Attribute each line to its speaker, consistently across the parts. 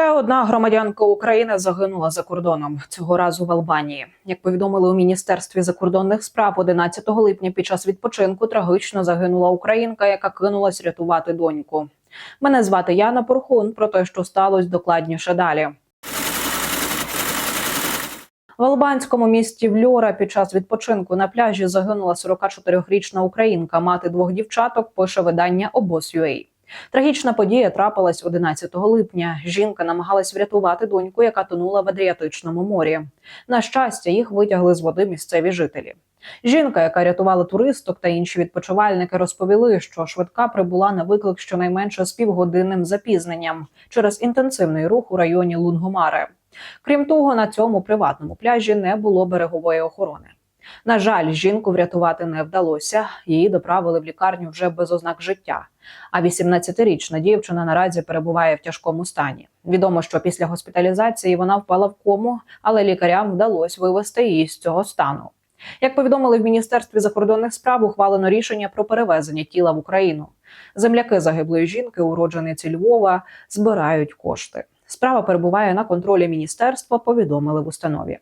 Speaker 1: Ще одна громадянка України загинула за кордоном цього разу в Албанії. Як повідомили у міністерстві закордонних справ, 11 липня під час відпочинку трагічно загинула українка, яка кинулась рятувати доньку. Мене звати Яна Порхун. Про те, що сталося докладніше далі. В албанському місті Вльора під час відпочинку на пляжі загинула 44-річна українка, мати двох дівчаток. Пише видання обоз.ua. Трагічна подія трапилась 11 липня. Жінка намагалась врятувати доньку, яка тонула в Адріатичному морі. На щастя, їх витягли з води місцеві жителі. Жінка, яка рятувала туристок та інші відпочивальники, розповіли, що швидка прибула на виклик щонайменше з півгодинним запізненням через інтенсивний рух у районі Лунгомаре. Крім того, на цьому приватному пляжі не було берегової охорони. На жаль, жінку врятувати не вдалося. Її доправили в лікарню вже без ознак життя. А 18-річна дівчина наразі перебуває в тяжкому стані. Відомо, що після госпіталізації вона впала в кому, але лікарям вдалося вивести її з цього стану. Як повідомили в міністерстві закордонних справ, ухвалено рішення про перевезення тіла в Україну. Земляки загиблої жінки, уроджениці Львова, збирають кошти. Справа перебуває на контролі міністерства. Повідомили в установі.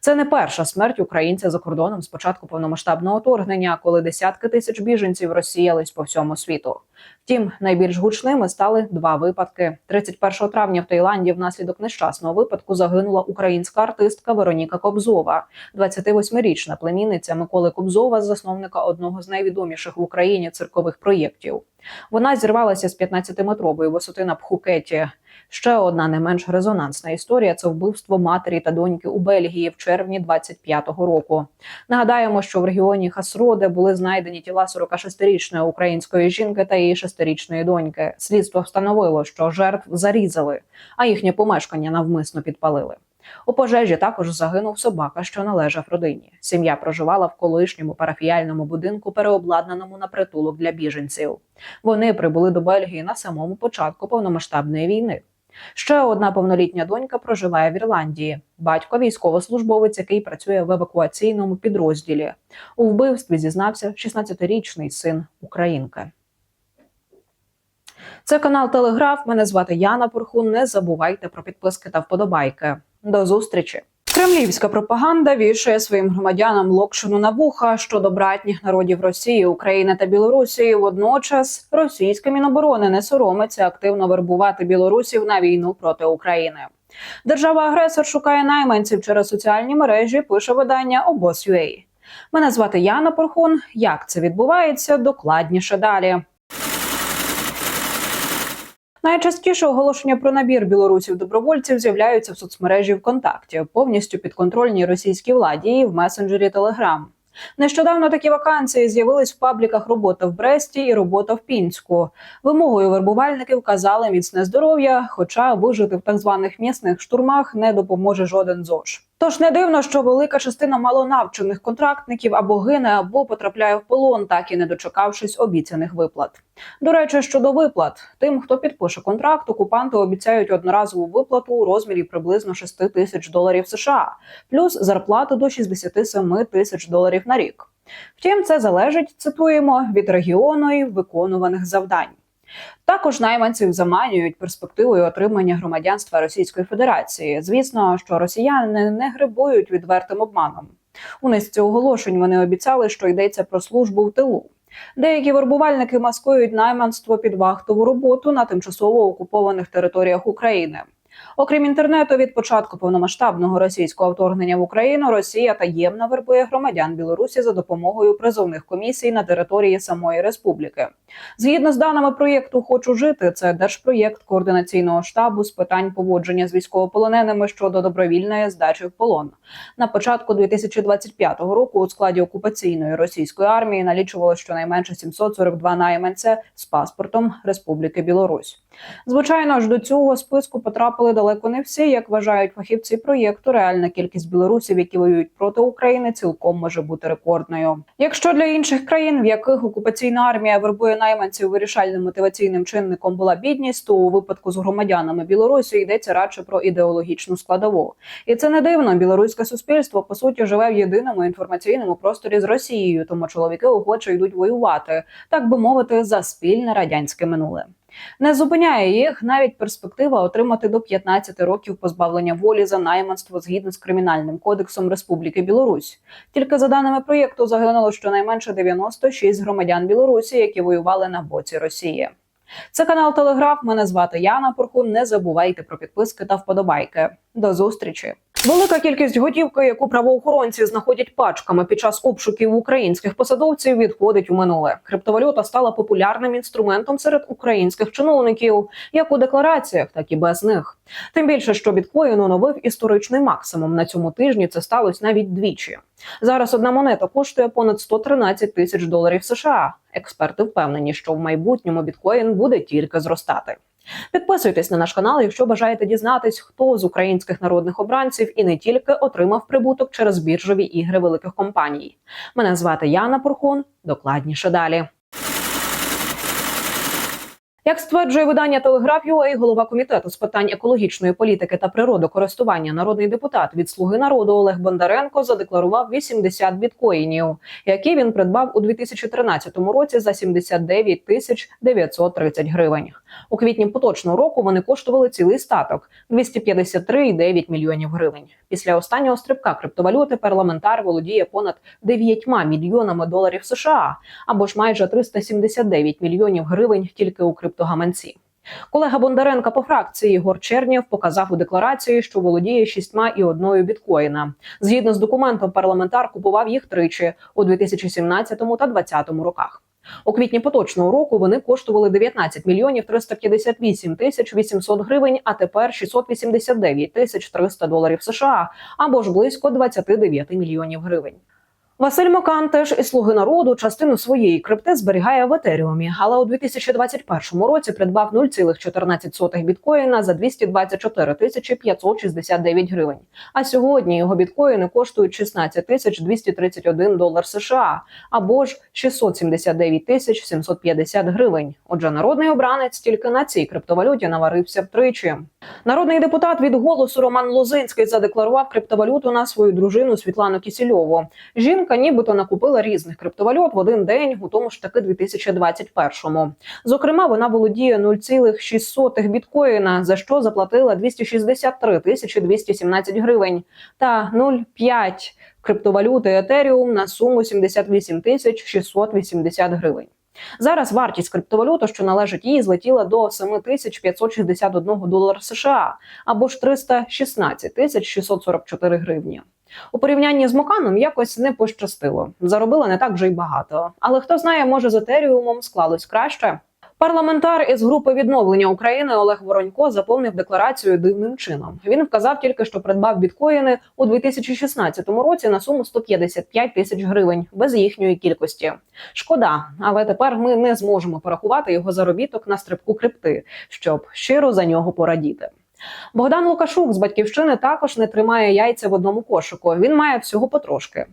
Speaker 1: Це не перша смерть українця за кордоном з початку повномасштабного вторгнення, коли десятки тисяч біженців розсіялись по всьому світу. Втім, найбільш гучними стали два випадки. 31 травня в Таїланді внаслідок нещасного випадку загинула українська артистка Вероніка Кобзова, 28-річна племінниця Миколи Кобзова, засновника одного з найвідоміших в Україні циркових проєктів. Вона зірвалася з 15-метрової висоти на Пхукеті. Ще одна не менш резонансна історія це вбивство матері та доньки у Бельгії в червні 25-го року. Нагадаємо, що в регіоні Хасроде були знайдені тіла 46-річної української жінки та її 6-річної доньки. Слідство встановило, що жертв зарізали, а їхнє помешкання навмисно підпалили. У пожежі також загинув собака, що належав родині. Сім'я проживала в колишньому парафіяльному будинку, переобладнаному на притулок для біженців. Вони прибули до Бельгії на самому початку повномасштабної війни. Ще одна повнолітня донька проживає в Ірландії. Батько військовослужбовець, який працює в евакуаційному підрозділі. У вбивстві зізнався 16-річний син Українки. Це канал Телеграф. Мене звати Яна Порхун. Не забувайте про підписки та вподобайки. До зустрічі. Кремлівська пропаганда вішає своїм громадянам локшину на вуха щодо братніх народів Росії, України та Білорусі. Водночас російське міноборони не соромиться активно вербувати білорусів на війну проти України. Держава-агресор шукає найманців через соціальні мережі. Пише видання обоз.ua. Мене звати Яна Порхун. Як це відбувається? Докладніше далі. Найчастіше оголошення про набір білорусів добровольців з'являються в соцмережі ВКонтакті, повністю підконтрольній російській владі і в месенджері Телеграм. Нещодавно такі вакансії з'явились в пабліках робота в Бресті і робота в Пінську. Вимогою вербувальники вказали міцне здоров'я, хоча вижити в так званих місних штурмах не допоможе жоден ЗОЖ. Тож не дивно, що велика частина малонавчених контрактників або гине, або потрапляє в полон, так і не дочекавшись обіцяних виплат. До речі, щодо виплат, тим, хто підпише контракт, окупанти обіцяють одноразову виплату у розмірі приблизно 6 тисяч доларів США, плюс зарплату до 67 тисяч доларів на рік. Втім, це залежить, цитуємо, від регіону і виконуваних завдань. Також найманців заманюють перспективою отримання громадянства Російської Федерації. Звісно, що росіяни не грибують відвертим обманом. У низці оголошень вони обіцяли, що йдеться про службу в тилу. Деякі вербувальники маскують найманство під вахтову роботу на тимчасово окупованих територіях України. Окрім інтернету, від початку повномасштабного російського вторгнення в Україну Росія таємно вербує громадян Білорусі за допомогою призовних комісій на території самої республіки. Згідно з даними проєкту Хочу жити. Це держпроєкт координаційного штабу з питань поводження з військовополоненими щодо добровільної здачі в полон. На початку 2025 року у складі окупаційної російської армії налічувало щонайменше 742 найманця з паспортом Республіки Білорусь. Звичайно ж, до цього списку потрапили далеко не всі, як вважають фахівці проєкту. Реальна кількість білорусів, які воюють проти України, цілком може бути рекордною. Якщо для інших країн, в яких окупаційна армія вербує найманців вирішальним мотиваційним чинником була бідність, то у випадку з громадянами Білорусі йдеться радше про ідеологічну складову. І це не дивно. Білоруське суспільство по суті живе в єдиному інформаційному просторі з Росією, тому чоловіки охоче йдуть воювати, так би мовити, за спільне радянське минуле. Не зупиняє їх навіть перспектива отримати до 15 років позбавлення волі за найманство згідно з кримінальним кодексом Республіки Білорусь. Тільки за даними проєкту загинуло щонайменше 96 громадян Білорусі, які воювали на боці Росії. Це канал Телеграф. Мене звати Яна Порхун. Не забувайте про підписки та вподобайки. До зустрічі. Велика кількість готівки, яку правоохоронці знаходять пачками під час обшуків українських посадовців, відходить у минуле. Криптовалюта стала популярним інструментом серед українських чиновників, як у деклараціях, так і без них. Тим більше, що біткоін оновив історичний максимум на цьому тижні. Це сталося навіть двічі. Зараз одна монета коштує понад 113 тисяч доларів США. Експерти впевнені, що в майбутньому біткоін буде тільки зростати. Підписуйтесь на наш канал, якщо бажаєте дізнатись, хто з українських народних обранців і не тільки отримав прибуток через біржові ігри великих компаній. Мене звати Яна Пурхун. Докладніше далі. Як стверджує видання Телеграф.ua, голова комітету з питань екологічної політики та природокористування, народний депутат від Слуги народу Олег Бондаренко задекларував 80 біткоїнів, які він придбав у 2013 році за 79 тисяч 930 гривень. У квітні поточного року вони коштували цілий статок 253,9 мільйонів гривень. Після останнього стрибка криптовалюти парламентар володіє понад 9 мільйонами доларів США або ж майже 379 мільйонів гривень тільки у криптогаманці. Колега Бондаренка по фракції Ігор Чернєв показав у декларації, що володіє шістьма і одною біткоїна. Згідно з документом, парламентар купував їх тричі у 2017 та 2020 роках. У квітні поточного року вони коштували 19 мільйонів 358 тисяч 800 гривень, а тепер 689 тисяч 300 доларів США або ж близько 29 мільйонів гривень. Василь Мокан теж із слуги народу частину своєї крипти зберігає в етеріумі, але у 2021 році придбав 0,14 біткоїна за 224 тисячі 569 гривень. А сьогодні його біткоїни коштують 16 тисяч 231 долар США або ж 679 тисяч 750 гривень. Отже, народний обранець тільки на цій криптовалюті наварився втричі. Народний депутат від голосу Роман Лозинський задекларував криптовалюту на свою дружину Світлану Кісільову. Жінка нібито накупила різних криптовалют в один день, у тому ж таки 2021-му. Зокрема, вона володіє 0,6 біткоїна, за що заплатила 263 тисячі 217 гривень, та 0,5 криптовалюти Етеріум на суму 78 тисяч 680 гривень. Зараз вартість криптовалюти, що належить їй, злетіла до 7561 долара США або ж 316 тисяч 644 гривні. У порівнянні з Моканом якось не пощастило. Заробила не так вже й багато. Але хто знає, може з етеріумом склалось краще. Парламентар із групи відновлення України Олег Воронько заповнив декларацію дивним чином. Він вказав тільки, що придбав біткоїни у 2016 році на суму 155 тисяч гривень без їхньої кількості. Шкода, але тепер ми не зможемо порахувати його заробіток на стрибку крипти, щоб щиро за нього порадіти. Богдан Лукашук з батьківщини також не тримає яйця в одному кошику. Він має всього потрошки: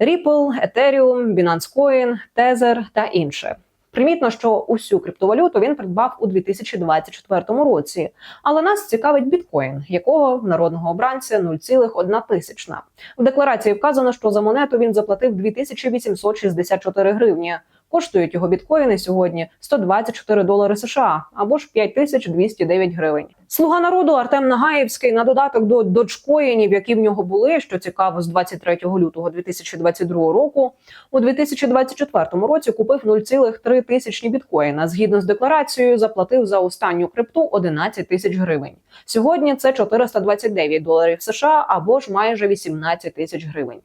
Speaker 1: Ripple, Ethereum, Binance Coin, Tether та інше. Примітно, що усю криптовалюту він придбав у 2024 році. Але нас цікавить біткоін, якого в народного обранця 0,1 тисячна. В декларації вказано, що за монету він заплатив 2864 гривні. Коштують його біткоїни сьогодні 124 долари США або ж 5209 гривень. Слуга народу Артем Нагаєвський на додаток до доджкоїнів, які в нього були, що цікаво, з 23 лютого 2022 року. У 2024 році купив 0,3 тисячні біткоїна. Згідно з декларацією, заплатив за останню крипту 11 тисяч гривень. Сьогодні це 429 доларів США або ж майже 18 тисяч гривень.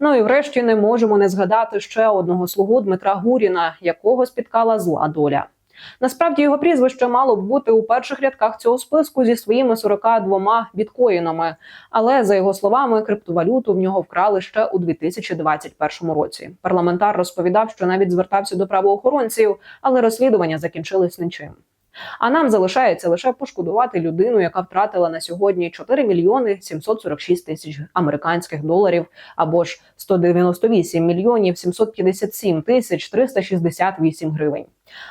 Speaker 1: Ну і врешті не можемо не згадати ще одного слугу Дмитра Гуріна, якого спіткала зла доля. Насправді його прізвище мало б бути у перших рядках цього списку зі своїми 42 біткоїнами. Але за його словами, криптовалюту в нього вкрали ще у 2021 році. Парламентар розповідав, що навіть звертався до правоохоронців, але розслідування закінчились нічим. А нам залишається лише пошкодувати людину, яка втратила на сьогодні 4 мільйони 746 тисяч американських доларів, або ж 198 мільйонів 757 тисяч 368 гривень.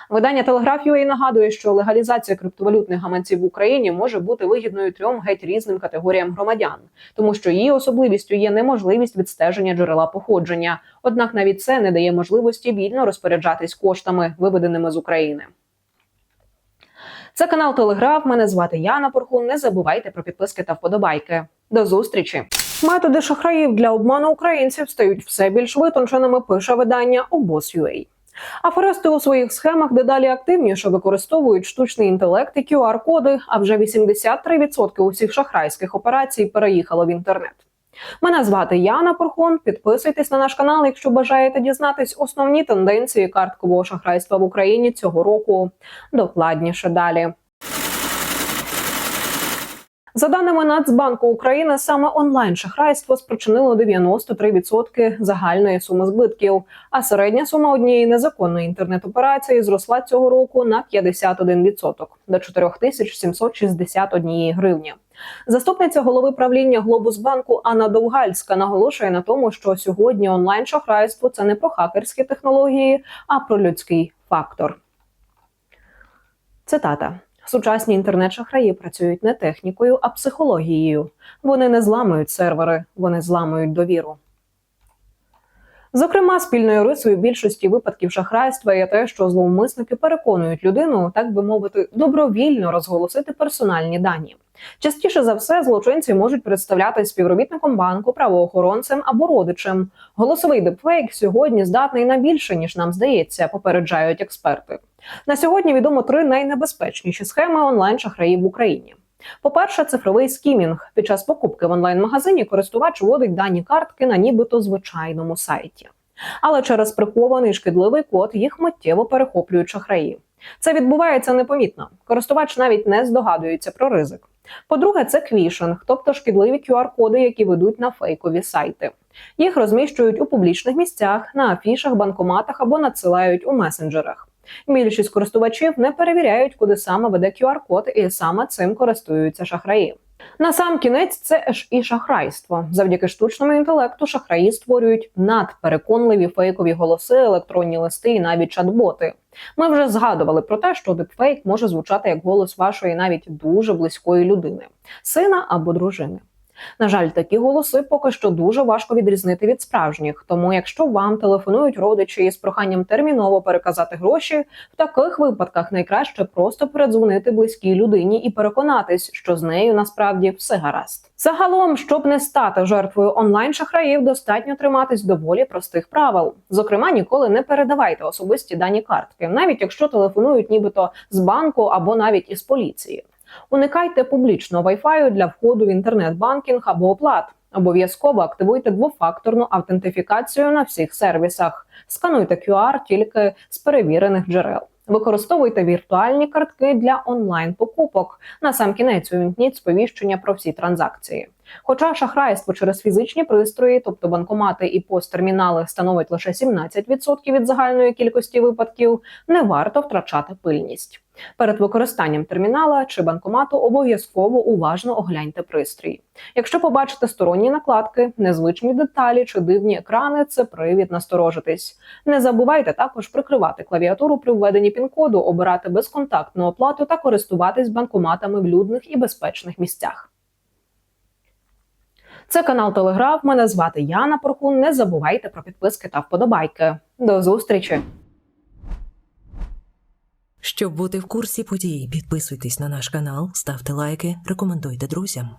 Speaker 1: Видання Телеграф.ua нагадує, що легалізація криптовалютних гаманців в Україні може бути вигідною трьом геть різним категоріям громадян, тому що її особливістю є неможливість відстеження джерела походження. Однак навіть це не дає можливості вільно розпоряджатись коштами, виведеними з України. Це канал Телеграф. Мене звати Яна Порхун. Не забувайте про підписки та вподобайки. До зустрічі. Методи шахраїв для обману українців стають все більш витонченими. Пише видання обоз.ua. Аферисти у своїх схемах дедалі активніше використовують штучний інтелект і QR-коди, а вже 83% усіх шахрайських операцій переїхало в інтернет. Мене звати Яна Порхон. Підписуйтесь на наш канал, якщо бажаєте дізнатись основні тенденції карткового шахрайства в Україні цього року. Докладніше далі. За даними Нацбанку України, саме онлайн шахрайство спричинило 93% загальної суми збитків, а середня сума однієї незаконної інтернет-операції зросла цього року на 51% до 4761 гривні. Заступниця голови правління Глобусбанку Анна Довгальська наголошує на тому, що сьогодні онлайн шахрайство це не про хакерські технології, а про людський фактор. Цитата. Сучасні інтернет-шахраї працюють не технікою, а психологією. Вони не зламують сервери, вони зламують довіру. Зокрема, спільною рисою більшості випадків шахрайства є те, що зловмисники переконують людину, так би мовити, добровільно розголосити персональні дані. Частіше за все, злочинці можуть представляти співробітником банку, правоохоронцем або родичем. Голосовий депфейк сьогодні здатний на більше ніж нам здається, попереджають експерти. На сьогодні відомо три найнебезпечніші схеми онлайн-шахраїв в Україні. По-перше, цифровий скімінг. Під час покупки в онлайн-магазині користувач вводить дані картки на нібито звичайному сайті. Але через прихований шкідливий код їх миттєво перехоплюють шахраї. Це відбувається непомітно. Користувач навіть не здогадується про ризик. По-друге, це квішинг, тобто шкідливі QR-коди, які ведуть на фейкові сайти. Їх розміщують у публічних місцях, на афішах, банкоматах або надсилають у месенджерах. Більшість користувачів не перевіряють, куди саме веде QR-код, і саме цим користуються шахраї. На сам кінець це ж і шахрайство. Завдяки штучному інтелекту шахраї створюють надпереконливі фейкові голоси, електронні листи і навіть чат-боти. Ми вже згадували про те, що дипфейк може звучати як голос вашої навіть дуже близької людини, сина або дружини. На жаль, такі голоси поки що дуже важко відрізнити від справжніх. Тому, якщо вам телефонують родичі із проханням терміново переказати гроші, в таких випадках найкраще просто передзвонити близькій людині і переконатись, що з нею насправді все гаразд. Загалом, щоб не стати жертвою онлайн шахраїв, достатньо триматись доволі простих правил. Зокрема, ніколи не передавайте особисті дані картки, навіть якщо телефонують, нібито з банку або навіть із поліції. Уникайте публічного Wi-Fi для входу в інтернет-банкінг або оплат. Обов'язково активуйте двофакторну автентифікацію на всіх сервісах. Скануйте QR тільки з перевірених джерел. Використовуйте віртуальні картки для онлайн-покупок. На сам кінець увімкніть сповіщення про всі транзакції. Хоча шахрайство через фізичні пристрої, тобто банкомати і посттермінали, становить лише 17% від загальної кількості випадків, не варто втрачати пильність. Перед використанням термінала чи банкомату обов'язково уважно огляньте пристрій. Якщо побачите сторонні накладки, незвичні деталі чи дивні екрани, це привід насторожитись. Не забувайте також прикривати клавіатуру при введенні пін-коду, обирати безконтактну оплату та користуватись банкоматами в людних і безпечних місцях. Це канал Телеграф. Мене звати Яна Порхун. Не забувайте про підписки та вподобайки. До зустрічі!
Speaker 2: Щоб бути в курсі подій, підписуйтесь на наш канал, ставте лайки, рекомендуйте друзям.